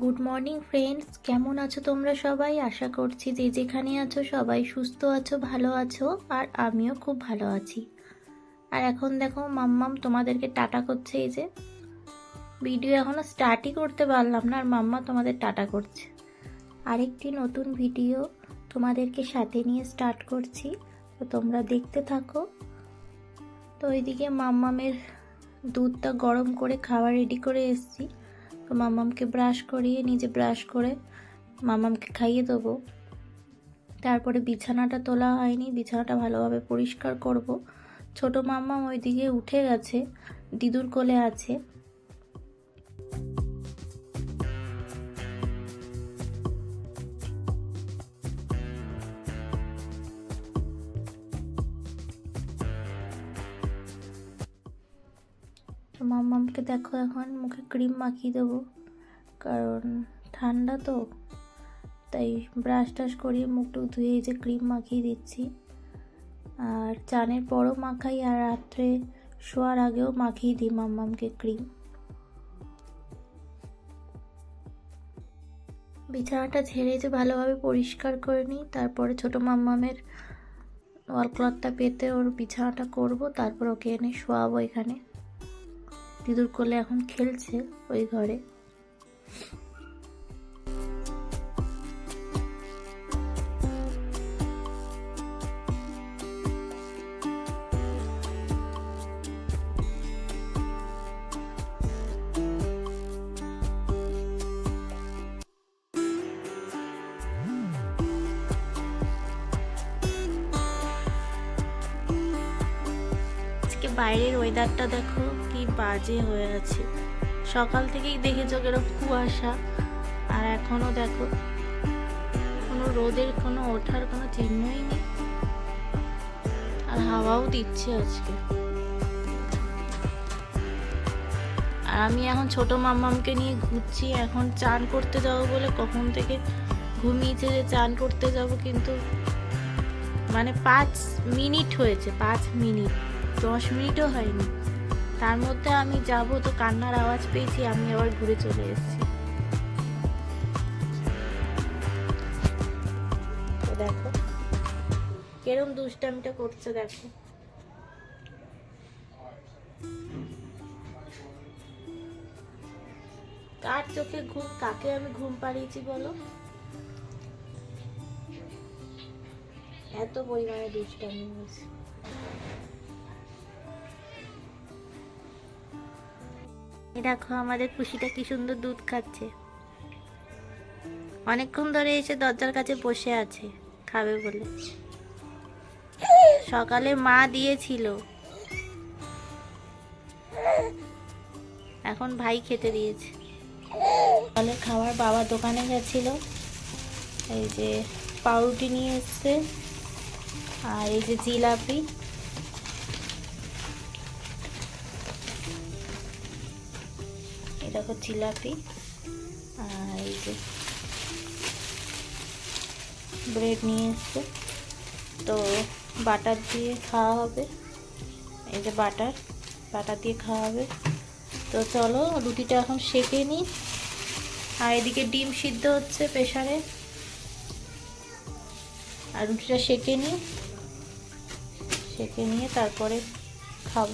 Good morning friends কেমন আছো তোমরা সবাই? আশা করছি যে যেখানে আছো সবাই সুস্থ আছো, ভালো আছো, আর আমিও খুব ভালো আছি। আর এখন দেখো, মাম্মাম তোমাদেরকে টাটা করছে। এই যে ভিডিও এখনও স্টার্টই করতে পারলাম না, আর মাম্মা তোমাদের টাটা করছে। আরেকটি নতুন ভিডিও তোমাদেরকে সাথে নিয়ে স্টার্ট করছি। তো তোমরা দেখতে থাকো। তো ওইদিকে মাম্মামের দুধটা গরম করে খাওয়া রেডি করে এসেছি। তো মামামকে ব্রাশ করিয়ে নিজে ব্রাশ করে মামামকে খাইয়ে দেবো। তারপরে বিছানাটা তোলা হয়নি, বিছানাটা ভালোভাবে পরিষ্কার করব। ছোট মাম্মাম ওইদিকে উঠে গেছে, দিদুর কোলে আছে। তো মাম্মামকে দেখো এখন, মুখে ক্রিম মাখিয়ে দেবো। কারণ ঠান্ডা তো, তাই ব্রাশ টাশ করিয়ে মুখ টুক ধুয়ে যে ক্রিম মাখিয়ে দিচ্ছি। আর চানের পরও মাখাই, আর রাত্রে শোয়ার আগেও মাখিয়ে দিই মাম্মামকে ক্রিম। বিছানাটা ঝেড়ে যে ভালোভাবে পরিষ্কার করে নিই, তারপরে ছোটো মাম্মামের ওয়াল ক্লথটা পেতে ওর বিছানাটা করব, তারপর ওকে এনে শোয়াবো এখানে। দিদুর কোলে এখন খেলছে ওই ঘরে। বাইরের ওয়েদারটা দেখো বাজে হয়ে আছে। সকাল থেকেই দেখেছ কীরকম কুয়াশা। আর এখনও দেখো কোনো রোদের কোনো ওঠার কোনো চিহ্নই নেই। আর হাওয়াও দিচ্ছে আজকে। আর আমি এখন ছোট মাম্মামকে নিয়ে ঘুরছি। এখন চান করতে যাব বলে কখন থেকে ঘুমিয়েছে যে চান করতে যাব কিন্তু মানে পাঁচ মিনিট হয়েছে, পাঁচ মিনিট। দশ মিনিটও হয়নি। তার মধ্যে আমি যাব তো কান্নার আওয়াজ পেয়েছি, আমি আবার ঘুরে চলে এসেছি। দেখো, কেরম দুষ্টামিটা করছে দেখো। কার চোখে ঘুম, কাকে আমি ঘুম পাড়িয়েছি বলো? এত পরিমাণে দুষ্টামি হয়েছে। দেখো আমাদের খুশিটা কি সুন্দর দুধ খাচ্ছে। অনেকক্ষণ ধরে এসে দরজার কাছে বসে আছে, খাবে বলে। সকালে মা দিয়েছিল। এখন ভাই খেতে দিয়েছে। সকালে খাবার বাবা দোকানে গেছিল। এই যে পাউরুটি নিয়ে এসছে, আর এই যে জিলাপি। দেখো জিলাপি আর এই যে ব্রেড নিয়ে এসছে। তো বাটার দিয়ে খাওয়া হবে। এই যে বাটার বাটার দিয়ে খাওয়া হবে। তো চলো রুটিটা এখন সেকে নিই আর এদিকে ডিম সিদ্ধ হচ্ছে প্রেশারে আর রুটিটা সেকে নিই সেকে নিয়ে তারপরে খাব।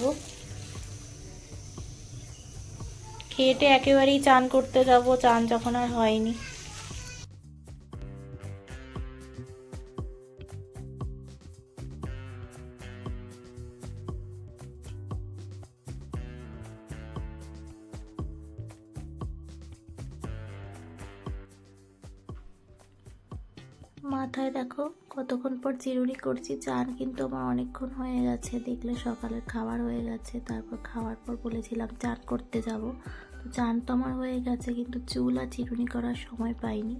খেয়েটে একেবারেই চান করতে যাব, চান যখন আর হয়নি। মাথায় দেখো, কতক্ষণ পর চিরুনি করছি, চান কিন্তু আমার অনেকক্ষণ হয়ে গেছে, দেখলে সকালের খাবার হয়ে গেছে, তারপর খাওয়ার পর বলেছিলাম চান করতে যাব। তো চান তো আমার হয়ে গেছে, কিন্তু চুল আর চিরুনি করার সময় পাইনি।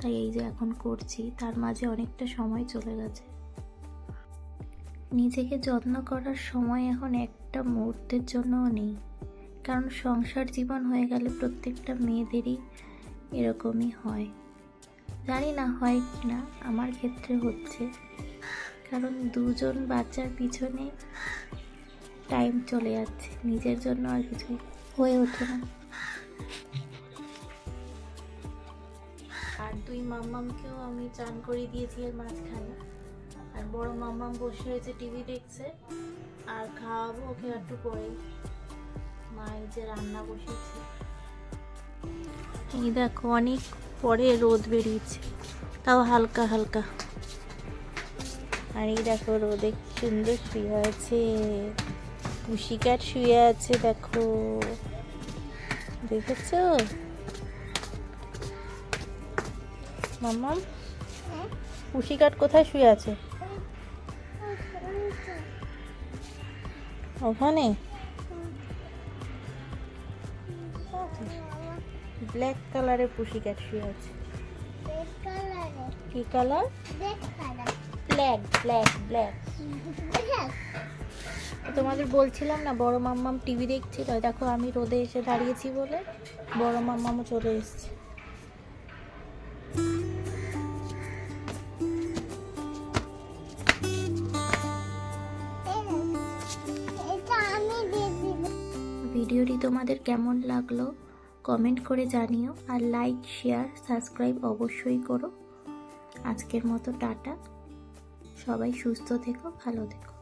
তাই এই যে এখন করছি, তার মাঝে অনেকটা সময় চলে গেছে। নিজেকে যত্ন করার সময় এখন একটা মুহূর্তের জন্যও নেই। কারণ সংসার জীবন হয়ে গেলে প্রত্যেকটা মেয়েদেরই এরকমই হয়। জানি না হয় কি না, আমার ক্ষেত্রে হচ্ছে। কারণ দুজন বাচ্চার পিছনে টাইম চলে যাচ্ছে, নিজের জন্য আর কিছু হয়ে ওঠে না। আর দুই মাম্মামকেও আমি চান করে দিয়েছি এর মাঝখানে। আর বড় মাম্মাম বসে হয়েছে টিভি দেখছে আর খাওয়াবো ওকে একটু পরে মা এই যে রান্না বসেছে এই দেখো অনেক পরে রোদ বেরিয়েছে তাও হালকা হালকা। আর এই দেখো রোদে সুন্দর শুয়ে আছে। পুষিকাট শুয়ে আছে দেখো। দেখেছ? মাম্মাম পুষিকাট কোথায় শুয়ে আছে? ওখানে? ব্ল্যাক কালারের পুষিকাট শুয়ে আছে। কি কালার? Black black black. তোমাদের বলছিলাম না, বড় মাম্মাম টিভি দেখছিল দেখো আমি রোদে এসে দাঁড়িয়েছি বলে বড় মাম্মামও চলে এসেছে। ভিডিওটি তোমাদের কেমন লাগল কমেন্ট করে জানিও, আর লাইক, শেয়ার, সাবস্ক্রাইব অবশ্যই করো। আজকের মতো টাটা। সবাই সুস্থ থেকো, ভালো থেকো।